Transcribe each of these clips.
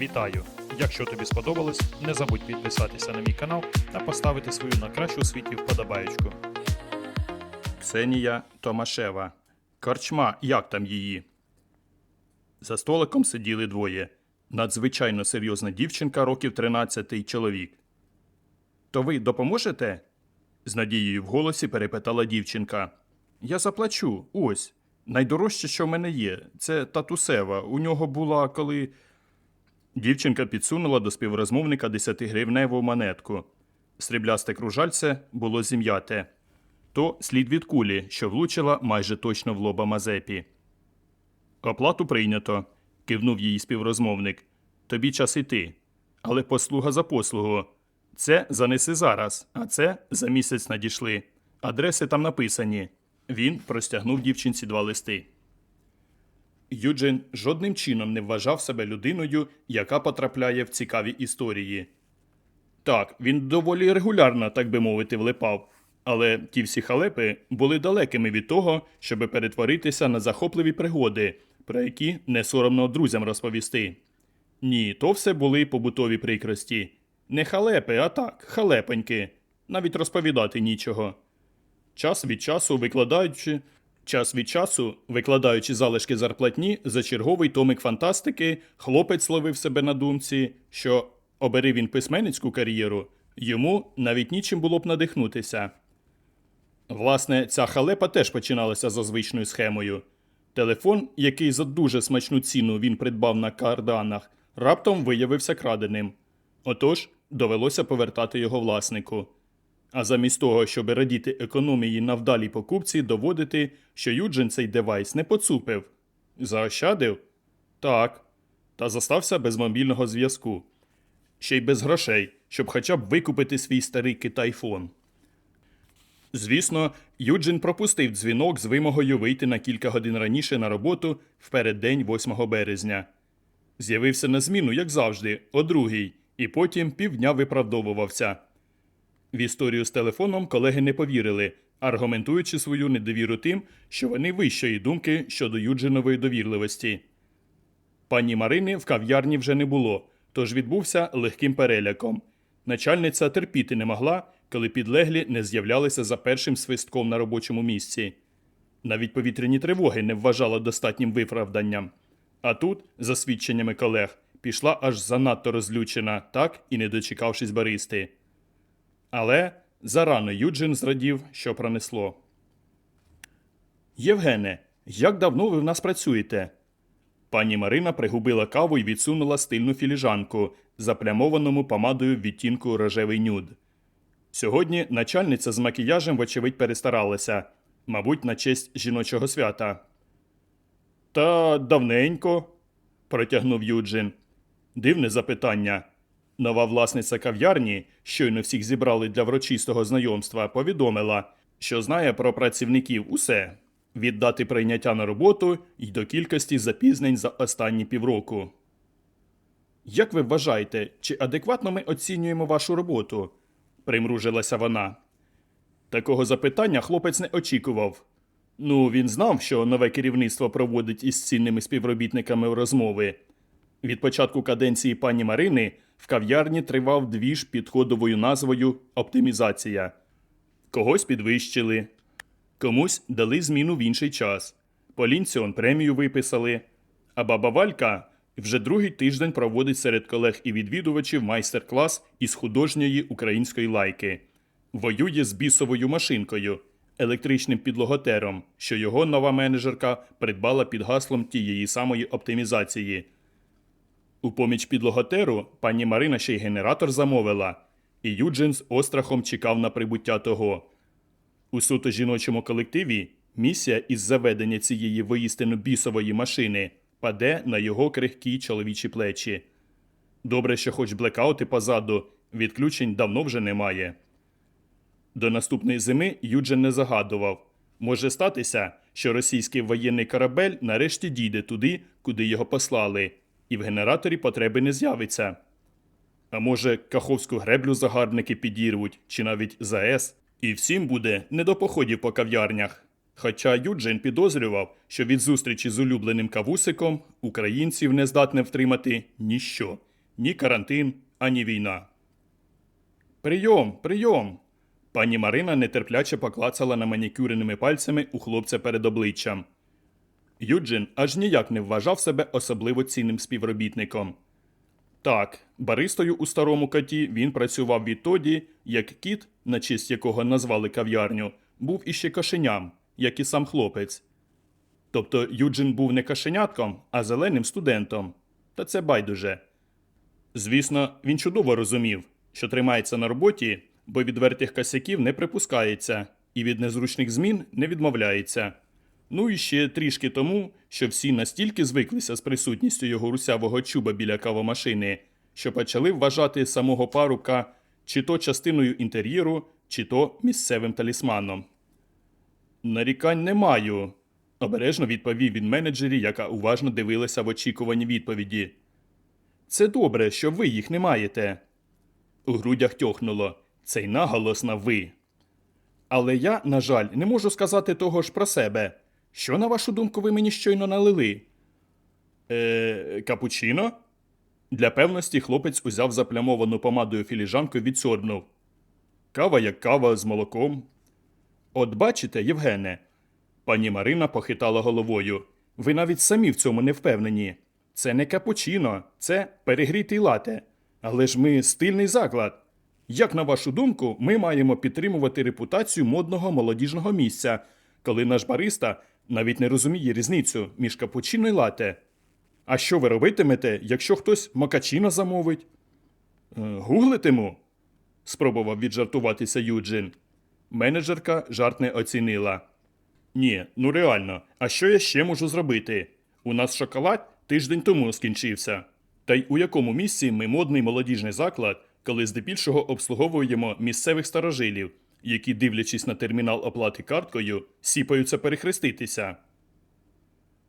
Вітаю! Якщо тобі сподобалось, не забудь підписатися на мій канал та поставити свою на кращу у світі вподобаєчку. Ксенія Томашева. Корчма, як там її? За столиком сиділи двоє. Надзвичайно серйозна дівчинка, років 13 й чоловік. То ви допоможете? з надією в голосі перепитала дівчинка. Я заплачу, ось. Найдорожче, що в мене є, це татусева. У нього була коли. Дівчинка підсунула до співрозмовника 10-гривневу монетку. Сріблясте кружальце було зім'яте. То слід від кулі, що влучила майже точно в лоба Мазепі. Оплату прийнято, кивнув її співрозмовник. Тобі час іти. Але послуга за послугу. Це занеси зараз, а це за місяць надійшли. Адреси там написані. Він простягнув дівчинці два листи. Юджин жодним чином не вважав себе людиною, яка потрапляє в цікаві історії. Так, він доволі регулярно, так би мовити, влипав. Але ті всі халепи були далекими від того, щоб перетворитися на захопливі пригоди, про які не соромно друзям розповісти. Ні, то все були побутові прикрості. Не халепи, а так, халепоньки. Навіть розповідати нічого. Час від часу викладаючи. Час від часу, викладаючи залишки зарплатні за черговий томик фантастики, хлопець ловив себе на думці, що обери він письменницьку кар'єру, йому навіть нічим було б надихнутися. Власне, ця халепа теж починалася за звичною схемою. Телефон, який за дуже смачну ціну він придбав на карданах, раптом виявився краденим. Отож, довелося повертати його власнику. А замість того, щоб радіти економії на вдалій покупці, доводити, що Юджин цей девайс не поцупив. Заощадив? Так. Та зостався без мобільного зв'язку. Ще й без грошей, щоб хоча б викупити свій старий китайфон. Звісно, Юджин пропустив дзвінок з вимогою вийти на кілька годин раніше на роботу в переддень 8 березня. З'явився на зміну, як завжди, о другій, і потім півдня виправдовувався. В історію з телефоном колеги не повірили, аргументуючи свою недовіру тим, що вони вищої думки щодо Юджинової довірливості. Пані Марини в кав'ярні вже не було, тож відбувся легким переляком. Начальниця терпіти не могла, коли підлеглі не з'являлися за першим свистком на робочому місці. Навіть повітряні тривоги не вважала достатнім виправданням. А тут, за свідченнями колег, пішла аж занадто розлючена, так і не дочекавшись баристи. Але зарано Юджин зрадів, що пронесло. Євгене, як давно ви в нас працюєте? Пані Марина пригубила каву і відсунула стильну філіжанку, заплямованому помадою в відтінку рожевий нюд. Сьогодні начальниця з макіяжем, вочевидь, перестаралася, мабуть, на честь жіночого свята. Та давненько, протягнув Юджин. Дивне запитання. Нова власниця кав'ярні, щойно всіх зібрали для врочистого знайомства, повідомила, що знає про працівників усе від дати прийняття на роботу й до кількості запізнень за останні півроку. Як ви вважаєте, чи адекватно ми оцінюємо вашу роботу? примружилася вона. Такого запитання хлопець не очікував. Ну, він знав, що нове керівництво проводить із цінними співробітниками розмови. Від початку каденції пані Марини в кав'ярні тривав двіж під кодовою назвою Оптимізація. Когось підвищили, комусь дали зміну в інший час. Полінці он премію виписали. А баба Валька вже другий тиждень проводить серед колег і відвідувачів майстер-клас із художньої української лайки. Воює з бісовою машинкою, електричним підлоготером, що його нова менеджерка придбала під гаслом тієї самої оптимізації. У поміч підлоготеру пані Марина ще й генератор замовила, і Юджин з острахом чекав на прибуття того. У суто жіночому колективі місія із заведення цієї воїстину бісової машини паде на його крихкі чоловічі плечі. Добре, що хоч блекаути позаду, відключень давно вже немає. До наступної зими Юджин не загадував. Може статися, що російський воєнний корабель нарешті дійде туди, куди його послали, і в генераторі потреби не з'явиться. А може, каховську греблю загарбники підірвуть, чи навіть ЗАЕС, і всім буде не до походів по кав'ярнях. Хоча Юджин підозрював, що від зустрічі з улюбленим кавусиком українців не здатне втримати ніщо, ні карантин, ані війна. Прийом, прийом. Пані Марина нетерпляче поклацала на манікюреними пальцями у хлопця перед обличчям. Юджин аж ніяк не вважав себе особливо цінним співробітником. Так, баристою у старому коті він працював відтоді, як кіт, на честь якого назвали кав'ярню, був іще кошеням, як і сам хлопець. Тобто Юджин був не кошенятком, а зеленим студентом. Та це байдуже. Звісно, він чудово розумів, що тримається на роботі, бо відвертих косяків не припускається і від незручних змін не відмовляється. Ну і ще трішки тому, що всі настільки звиклися з присутністю його русявого чуба біля кавомашини, що почали вважати самого парубка чи то частиною інтер'єру, чи то місцевим талісманом. Нарікань не маю, обережно відповів він менеджері, яка уважно дивилася в очікуванні відповіді. Це добре, що ви їх не маєте. У грудях тьохнуло. Цей наголос на ви. Але я, на жаль, не можу сказати того ж про себе. Що, на вашу думку, ви мені щойно налили? Е, капучино? Для певності хлопець узяв заплямовану помадою філіжанку і відсорбнув. Кава як кава з молоком. От бачите, Євгене, пані Марина похитала головою. Ви навіть самі в цьому не впевнені. Це не капучино, це перегрітий лате. Але ж ми стильний заклад. Як на вашу думку, ми маємо підтримувати репутацію модного молодіжного місця, коли наш бариста навіть не розуміє різницю між капучино і лате? А що ви робитимете, якщо хтось макачино замовить? «Е, Гуглитиму? спробував віджартуватися Юджин. Менеджерка жарт не оцінила. Ні, ну реально, а що я ще можу зробити? У нас шоколад тиждень тому скінчився. Та й у якому місці ми модний молодіжний заклад, коли здебільшого обслуговуємо місцевих старожилів, які, дивлячись на термінал оплати карткою, сіпаються перехреститися.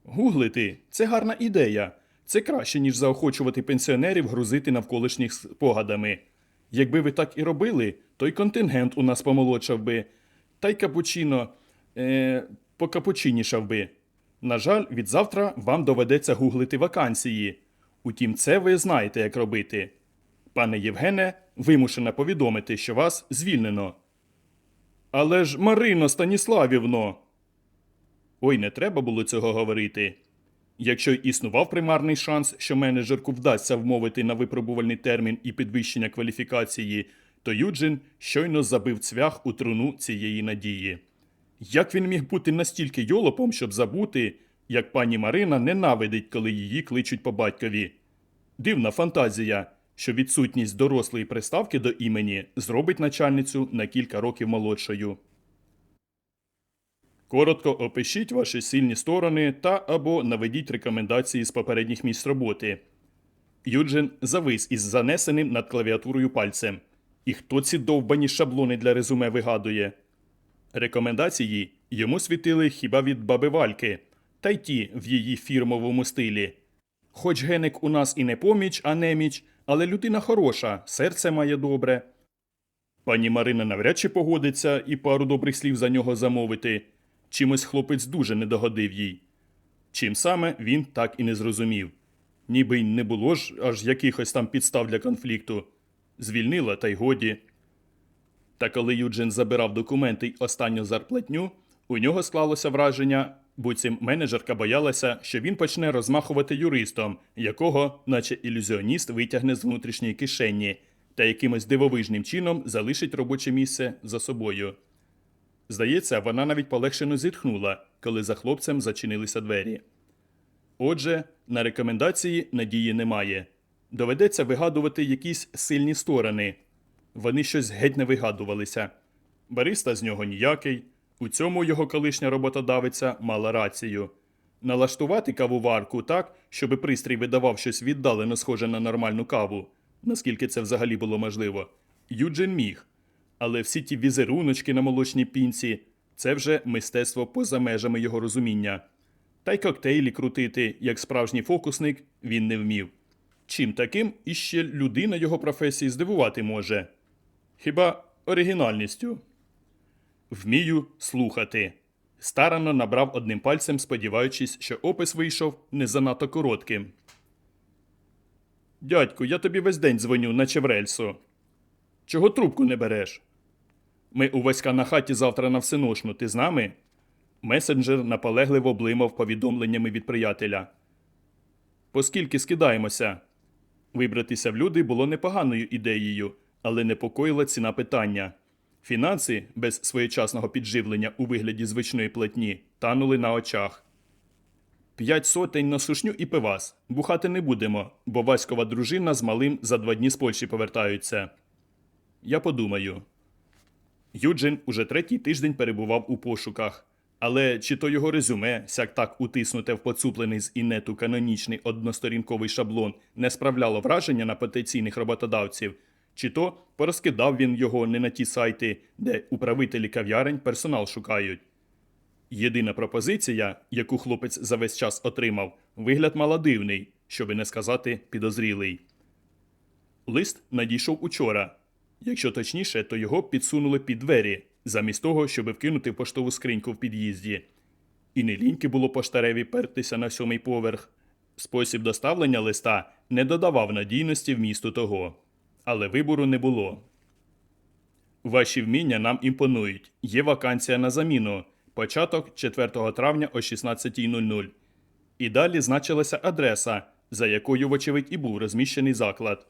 Гуглити це гарна ідея. Це краще, ніж заохочувати пенсіонерів грузити навколишніх спогадами. Якби ви так і робили, то й контингент у нас помолодшав би, та й капучино е, покапучинішав би. На жаль, від завтра вам доведеться гуглити вакансії. Утім, це ви знаєте, як робити. Пане Євгене, вимушена повідомити, що вас звільнено. Але ж, Марино Станіславівно. Ой, не треба було цього говорити. Якщо існував примарний шанс, що менеджерку вдасться вмовити на випробувальний термін і підвищення кваліфікації, то Юджин щойно забив цвях у труну цієї надії. Як він міг бути настільки йолопом, щоб забути, як пані Марина ненавидить, коли її кличуть по батькові? Дивна фантазія, що відсутність дорослої приставки до імені зробить начальницю на кілька років молодшою. Коротко опишіть ваші сильні сторони та або наведіть рекомендації з попередніх місць роботи. Юджин завис із занесеним над клавіатурою пальцем. І хто ці довбані шаблони для резюме вигадує? Рекомендації йому світили хіба від баби Вальки, та й ті в її фірмовому стилі. Хоч геник у нас і не поміч, а неміч, але людина хороша, серце має добре. Пані Марина навряд чи погодиться і пару добрих слів за нього замовити. Чимось хлопець дуже не догодив їй. Чим саме він так і не зрозумів. Ніби й не було ж аж якихось там підстав для конфлікту. Звільнила, та й годі. Та коли Юджин забирав документи й останню зарплатню, у нього склалося враження, буцім менеджерка боялася, що він почне розмахувати юристом, якого, наче ілюзіоніст, витягне з внутрішньої кишені та якимось дивовижним чином залишить робоче місце за собою. Здається, вона навіть полегшено зітхнула, коли за хлопцем зачинилися двері. Отже, на рекомендації надії немає. Доведеться вигадувати якісь сильні сторони. Вони щось геть не вигадувалися. Бариста з нього ніякий. У цьому його колишня роботодавиця мала рацію. Налаштувати кавоварку так, щоби пристрій видавав щось віддалено схоже на нормальну каву, наскільки це взагалі було можливо. Юджин міг. Але всі ті візеруночки на молочній пінці це вже мистецтво поза межами його розуміння. Та й коктейлі крутити, як справжній фокусник, він не вмів. Чим таким іще людина його професії здивувати може? Хіба оригінальністю? Вмію слухати. Старано набрав одним пальцем, сподіваючись, що опис вийшов не занадто коротким. Дядьку, я тобі весь день дзвоню, наче в рельсу. Чого трубку не береш? Ми у Васька на хаті завтра на всеношну, ти з нами? Месенджер наполегливо блимав повідомленнями від приятеля. Поскільки скидаємося? Вибратися в люди було непоганою ідеєю, але непокоїла ціна питання. Фінанси без своєчасного підживлення у вигляді звичної платні танули на очах. П'ять сотень на сушню і пивас. Бухати не будемо, бо Васькова дружина з малим за два дні з Польщі повертаються. Я подумаю. Юджин уже третій тиждень перебував у пошуках. Але чи то його резюме, сяк так утиснуте в поцуплений з інету канонічний односторінковий шаблон, не справляло враження на потенційних роботодавців, чи то порозкидав він його не на ті сайти, де управителі кав'ярень персонал шукають. Єдина пропозиція, яку хлопець за весь час отримав, вигляд мала дивний, щоби не сказати підозрілий. Лист надійшов учора. Якщо точніше, то його підсунули під двері, замість того, щоб вкинути поштову скриньку в під'їзді. І не ліньки було поштареві пертися на сьомий поверх. Спосіб доставлення листа не додавав надійності вмісту того. Але вибору не було. Ваші вміння нам імпонують. Є вакансія на заміну. Початок 4 травня о 16.00. І далі значилася адреса, за якою, вочевидь, і був розміщений заклад.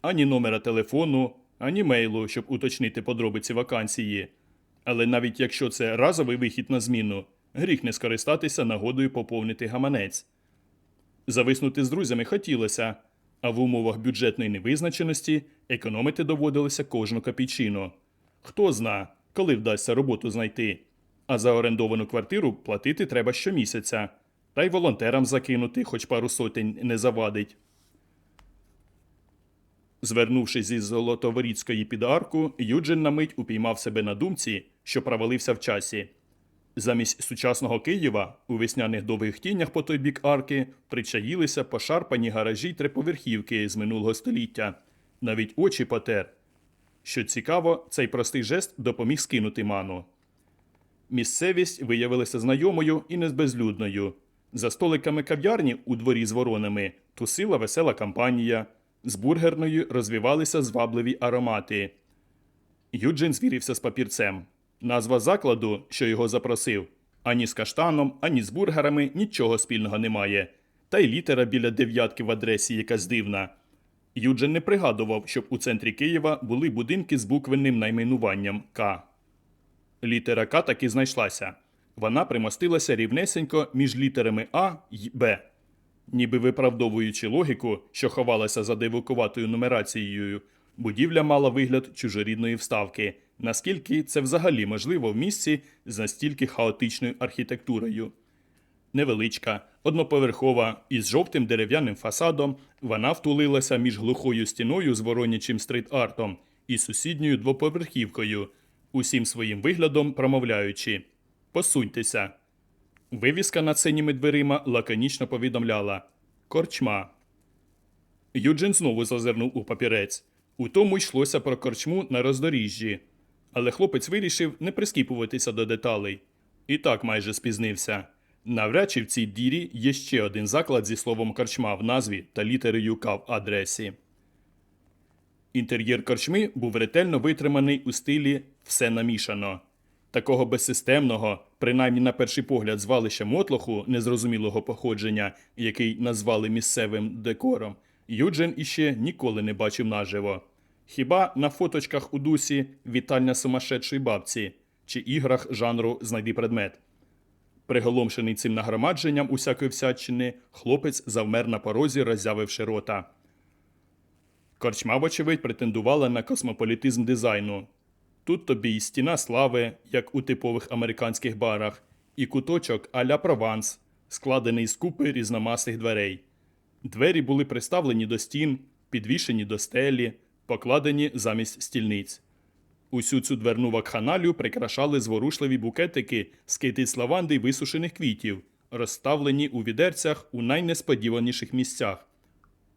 Ані номера телефону, ані мейлу, щоб уточнити подробиці вакансії. Але навіть якщо це разовий вихід на зміну, гріх не скористатися нагодою поповнити гаманець. Зависнути з друзями хотілося, а в умовах бюджетної невизначеності економити доводилося кожну копійчину. Хто зна, коли вдасться роботу знайти. А за орендовану квартиру платити треба щомісяця, та й волонтерам закинути, хоч пару сотень не завадить. Звернувшись зі Золотоворіцької під арку, Юджин на мить упіймав себе на думці, що провалився в часі. Замість сучасного Києва у весняних довгих тінях по той бік арки причаїлися пошарпані гаражі триповерхівки з минулого століття. Навіть очі потер. Що цікаво, цей простий жест допоміг скинути ману. Місцевість виявилася знайомою і небезлюдною. За столиками кав'ярні у дворі з воронами тусила весела компанія. З бургерною розвивалися звабливі аромати. Юджин звірився з папірцем. Назва закладу, що його запросив, ані з каштаном, ані з бургерами нічого спільного немає. Та й літера біля дев'ятки в адресі якась дивна. Юджин не пригадував, щоб у центрі Києва були будинки з буквенним найменуванням К. Літера К таки знайшлася. Вона примостилася рівнесенько між літерами А й Б. Ніби виправдовуючи логіку, що ховалася за дивукуватою нумерацією, будівля мала вигляд чужорідної вставки, наскільки це взагалі можливо в місці з настільки хаотичною архітектурою. Невеличка, одноповерхова із жовтим дерев'яним фасадом, вона втулилася між глухою стіною з воронячим стрит-артом і сусідньою двоповерхівкою, усім своїм виглядом промовляючи Посуньтеся. Вивіска над синіми дверима лаконічно повідомляла Корчма. Юджин знову зазирнув у папірець. У тому йшлося про корчму на роздоріжжі. Але хлопець вирішив не прискіпуватися до деталей. І так майже спізнився. Навряд чи в цій дірі є ще один заклад зі словом корчма в назві та літерою К в адресі. Інтер'єр корчми був ретельно витриманий у стилі все намішано. Такого безсистемного, принаймні на перший погляд, звалища мотлоху незрозумілого походження, який назвали місцевим декором, Юджин іще ніколи не бачив наживо. Хіба на фоточках у дусі вітальня сумасшедшої бабці чи іграх жанру Знайди предмет. Приголомшений цим нагромадженням усякої всячини, хлопець завмер на порозі, роззявивши рота. Корчма, вочевидь, претендувала на космополітизм дизайну. Тут тобі і стіна слави, як у типових американських барах, і куточок а-ля Прованс, складений з купи різномасних дверей. Двері були приставлені до стін, підвішені до стелі, покладені замість стільниць. Усю цю дверну вакханалію прикрашали зворушливі букетики з китиць лаванди й висушених квітів, розставлені у відерцях у найнесподіваніших місцях.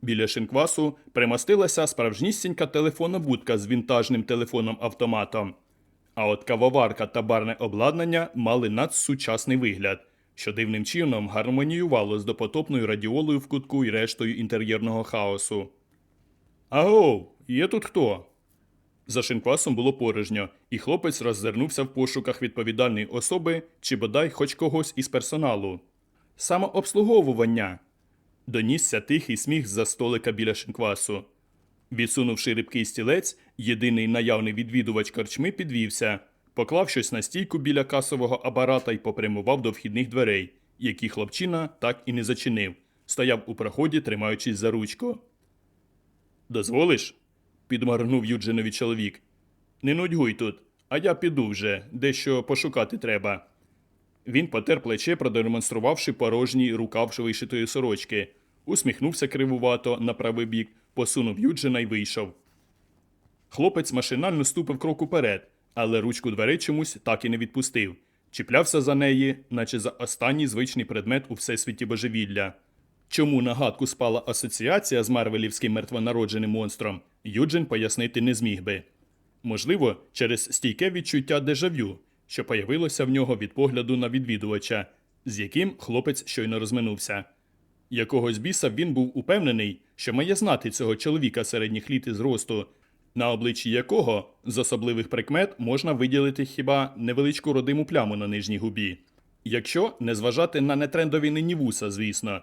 Біля шинквасу примостилася справжнісінька телефонна будка з вінтажним телефоном-автоматом. А от кавоварка та барне обладнання мали надсучасний вигляд, що дивним чином гармоніювало з допотопною радіолою в кутку і рештою інтер'єрного хаосу. Агов, є тут хто? За шинквасом було порожньо, і хлопець роззирнувся в пошуках відповідальної особи чи бодай хоч когось із персоналу. Самообслуговування. Донісся тихий сміх з-за столика біля шинквасу. Відсунувши рибкий стілець, єдиний наявний відвідувач корчми підвівся, поклав щось на стійку біля касового апарата і попрямував до вхідних дверей, які хлопчина так і не зачинив, стояв у проході, тримаючись за ручку. Дозволиш? підморгнув Юджинові чоловік. Не нудьгуй тут, а я піду вже, дещо пошукати треба. Він потер плече, продемонструвавши порожній рукав вишитої сорочки, усміхнувся кривувато на правий бік, посунув Юджина й вийшов. Хлопець машинально ступив крок уперед, але ручку дверей чомусь так і не відпустив. Чіплявся за неї, наче за останній звичний предмет у всесвіті божевілля. Чому на гадку спала асоціація з марвелівським мертвонародженим монстром, Юджин пояснити не зміг би. Можливо, через стійке відчуття дежавю, що появилося в нього від погляду на відвідувача, з яким хлопець щойно розминувся. Якогось біса він був упевнений, що має знати цього чоловіка середніх літ і зросту, на обличчі якого з особливих прикмет можна виділити хіба невеличку родиму пляму на нижній губі. Якщо не зважати на нетрендові нині вуса, звісно.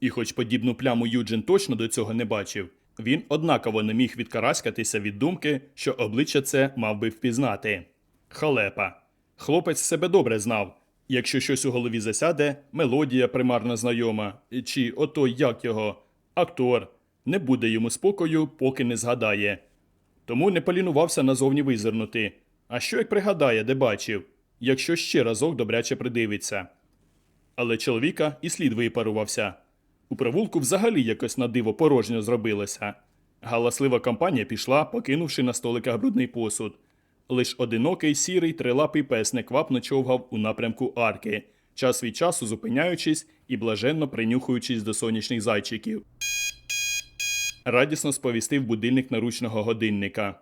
І хоч подібну пляму Юджин точно до цього не бачив, він однаково не міг відкараскатися від думки, що обличчя це мав би впізнати. Халепа. Хлопець себе добре знав. Якщо щось у голові засяде, мелодія примарно знайома, чи ото як його, актор, не буде йому спокою, поки не згадає. Тому не полінувався назовні визирнути. А що як пригадає, де бачив, якщо ще разок добряче придивиться. Але чоловіка і слід випарувався. У провулку взагалі якось на диво порожньо зробилося. Галаслива компанія пішла, покинувши на столиках брудний посуд. Лиш одинокий сірий трилапий пес неквапно човгав у напрямку арки, час від часу зупиняючись і блаженно принюхуючись до сонячних зайчиків. Радісно сповістив будильник наручного годинника.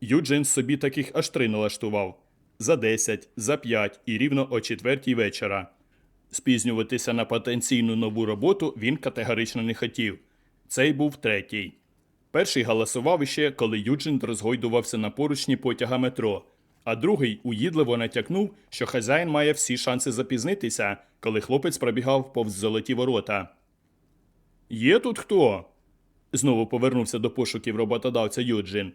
Юджин собі таких аж три налаштував за 10, за 5 і рівно о четвертій вечора. Спізнюватися на потенційну нову роботу він категорично не хотів. Цей був третій. Перший галасував іще, коли Юджин розгойдувався на поручні потяга метро, а другий уїдливо натякнув, що хазяїн має всі шанси запізнитися, коли хлопець пробігав повз золоті ворота. Є тут хто? Знову повернувся до пошуків роботодавця Юджин.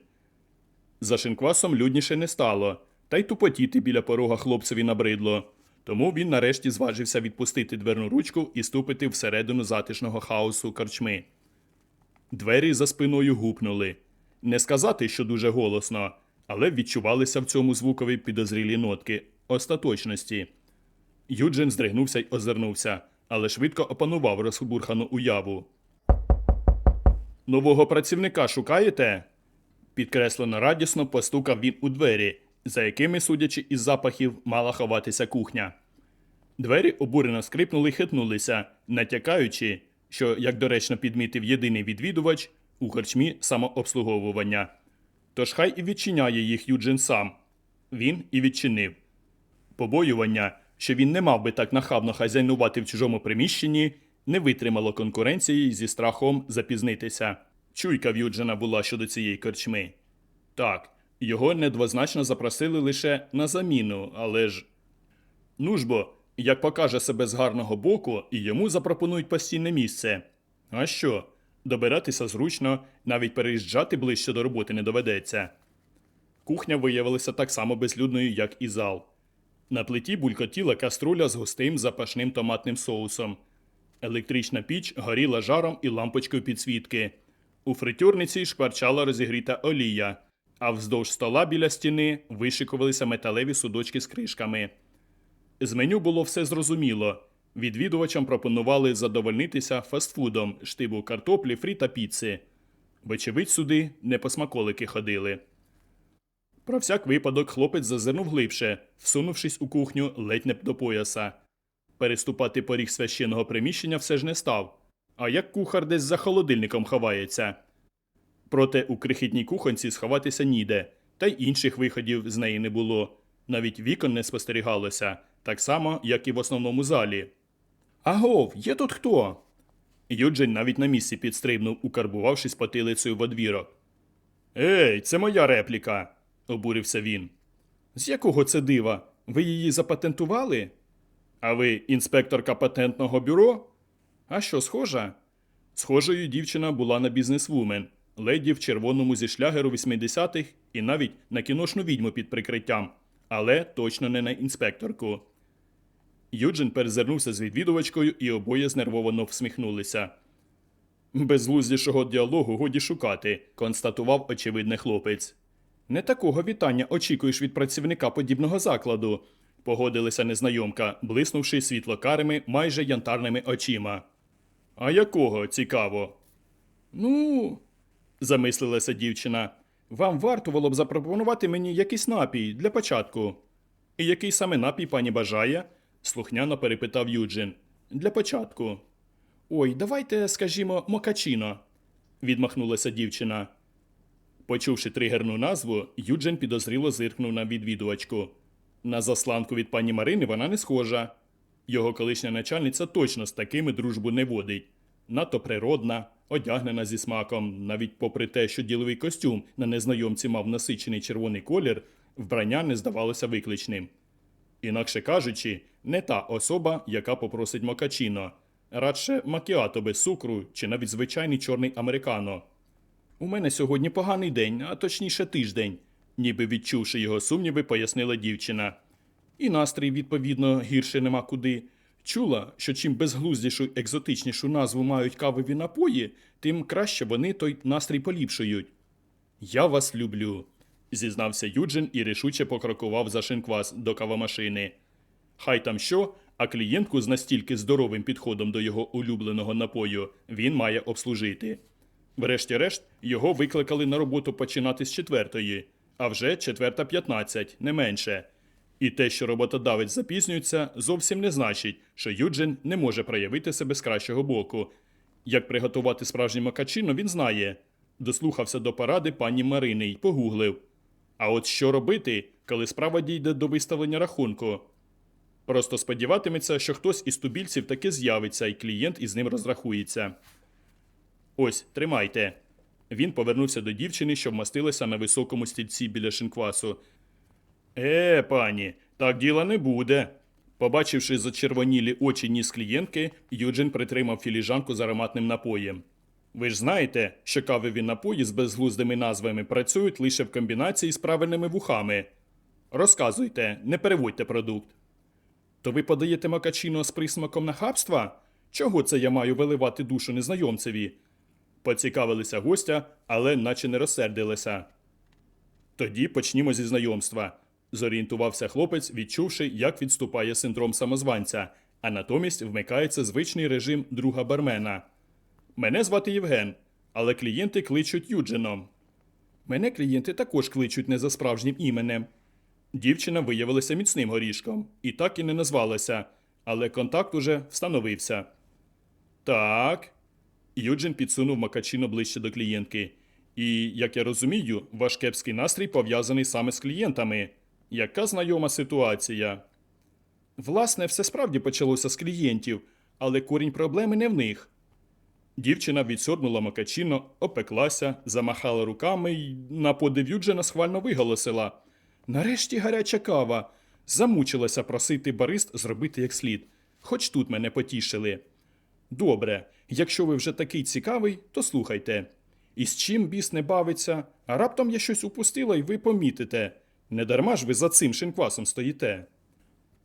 За шинквасом людніше не стало, та й тупотіти біля порога хлопцеві набридло. Тому він нарешті зважився відпустити дверну ручку і ступити всередину затишного хаосу корчми. Двері за спиною гупнули. Не сказати, що дуже голосно, але відчувалися в цьому звукові підозрілі нотки остаточності. Юджин здригнувся й озирнувся, але швидко опанував розбурхану уяву. Нового працівника шукаєте? Підкреслено радісно постукав він у двері, за якими, судячи із запахів, мала ховатися кухня. Двері обурено скрипнули й хитнулися, натякаючи, що, як доречно підмітив єдиний відвідувач, у корчмі самообслуговування. Тож хай і відчиняє їх Юджин сам. Він і відчинив. Побоювання, що він не мав би так нахабно хазяйнувати в чужому приміщенні, не витримало конкуренції зі страхом запізнитися. Чуйка в Юджина була щодо цієї корчми. Так, його недвозначно запросили лише на заміну, але ж. Ну ж бо, як покаже себе з гарного боку, і йому запропонують постійне місце. А що? Добиратися зручно, навіть переїжджати ближче до роботи не доведеться. Кухня виявилася так само безлюдною, як і зал. На плиті булькотіла каструля з густим запашним томатним соусом. Електрична піч горіла жаром і лампочкою підсвітки. У фритюрниці шкварчала розігріта олія, а вздовж стола біля стіни вишикувалися металеві судочки з кришками. З меню було все зрозуміло. Відвідувачам пропонували задовольнитися фастфудом, штибу картоплі, фрі та піци. Вочевидь, сюди не по смаколики ходили. Про всяк випадок хлопець зазирнув глибше, всунувшись у кухню ледь не до пояса. Переступати поріг священного приміщення все ж не став. А як кухар десь за холодильником ховається. Проте у крихітній кухонці сховатися ніде, та й інших виходів з неї не було. Навіть вікон не спостерігалося, так само, як і в основному залі. Агов, є тут хто? Юджин навіть на місці підстрибнув, укарбувавшись потилицею в одвірок. Ей, це моя репліка, обурився він. З якого це дива? Ви її запатентували? А ви інспекторка патентного бюро? А що, схожа? Схожою дівчина була на бізнесвумен, леді в червоному зі шлягеру 80-х і навіть на кіношну відьму під прикриттям, але точно не на інспекторку. Юджин перезирнувся з відвідувачкою і обоє знервовано всміхнулися. Безглуздішого діалогу годі шукати, констатував очевидний хлопець. Не такого вітання очікуєш від працівника подібного закладу, погодилася незнайомка, блиснувши світлокарими, майже янтарними очима. А якого цікаво? Ну, замислилася дівчина. Вам варто було б запропонувати мені якийсь напій для початку. І який саме напій пані бажає? слухняно перепитав Юджин. Для початку. Ой, давайте, скажімо, мокачино, відмахнулася дівчина. Почувши тригерну назву, Юджин підозріло зиркнув на відвідувачку. На засланку від пані Марини вона не схожа. Його колишня начальниця точно з такими дружбу не водить. Надто природна, одягнена зі смаком, навіть попри те, що діловий костюм на незнайомці мав насичений червоний колір, вбрання не здавалося викличним. Інакше кажучи, не та особа, яка попросить мокачино, радше макіато без цукру чи навіть звичайний чорний американо. У мене сьогодні поганий день, а точніше тиждень, ніби відчувши його сумніви, пояснила дівчина. І настрій, відповідно, гірше нема куди. Чула, що чим безглуздішу, екзотичнішу назву мають кавові напої, тим краще вони той настрій поліпшують. Я вас люблю, зізнався Юджин і рішуче покрокував за шинквас до кавомашини. Хай там що, а клієнтку з настільки здоровим підходом до його улюбленого напою він має обслужити. Врешті-решт, його викликали на роботу починати з четвертої, а вже четверта п'ятнадцять, не менше. І те, що роботодавець запізнюється, зовсім не значить, що Юджин не може проявити себе з кращого боку. Як приготувати справжнє макачино, він знає. Дослухався до поради пані Марини й погуглив. А от що робити, коли справа дійде до виставлення рахунку? Просто сподіватиметься, що хтось із тубільців таки з'явиться, і клієнт із ним розрахується. Ось, тримайте. Він повернувся до дівчини, що вмостилася на високому стільці біля шинквасу. Е, пані, так діла не буде. Побачивши зачервонілі очі ніс клієнтки, Юджин притримав філіжанку з ароматним напоєм. Ви ж знаєте, що кавові напої з безглуздими назвами працюють лише в комбінації з правильними вухами. Розказуйте, не переводьте продукт. То ви подаєте макачино з присмаком нахабства? Чого це я маю виливати душу незнайомцеві? Поцікавилися гостя, але наче не розсердилися. Тоді почнімо зі знайомства. Зорієнтувався хлопець, відчувши, як відступає синдром самозванця, а натомість вмикається звичний режим друга бармена. Мене звати Євген, але клієнти кличуть Юджином. Мене клієнти також кличуть не за справжнім іменем. Дівчина виявилася міцним горішком і так і не назвалася, але контакт уже встановився. Так. Юджин підсунув Макачино ближче до клієнтки. І, як я розумію, ваш кепський настрій пов'язаний саме з клієнтами. Яка знайома ситуація? Власне, все справді почалося з клієнтів, але корінь проблеми не в них. Дівчина відсьорнула Макачино, опеклася, замахала руками і на подив Юджина схвально виголосила. Нарешті гаряча кава. Замучилася просити барист зробити як слід. Хоч тут мене потішили. Добре, якщо ви вже такий цікавий, то слухайте. І з чим біс не бавиться, а раптом я щось упустила, і ви помітите. Недарма ж ви за цим шинквасом стоїте.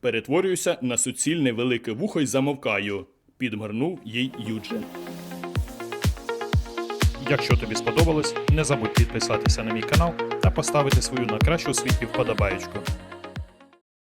Перетворююся на суцільне велике вухо й замовкаю, підморнув їй Юджин. Якщо тобі сподобалось, не забудь підписатися на мій канал та поставити свою на кращу світі вподобаєчку.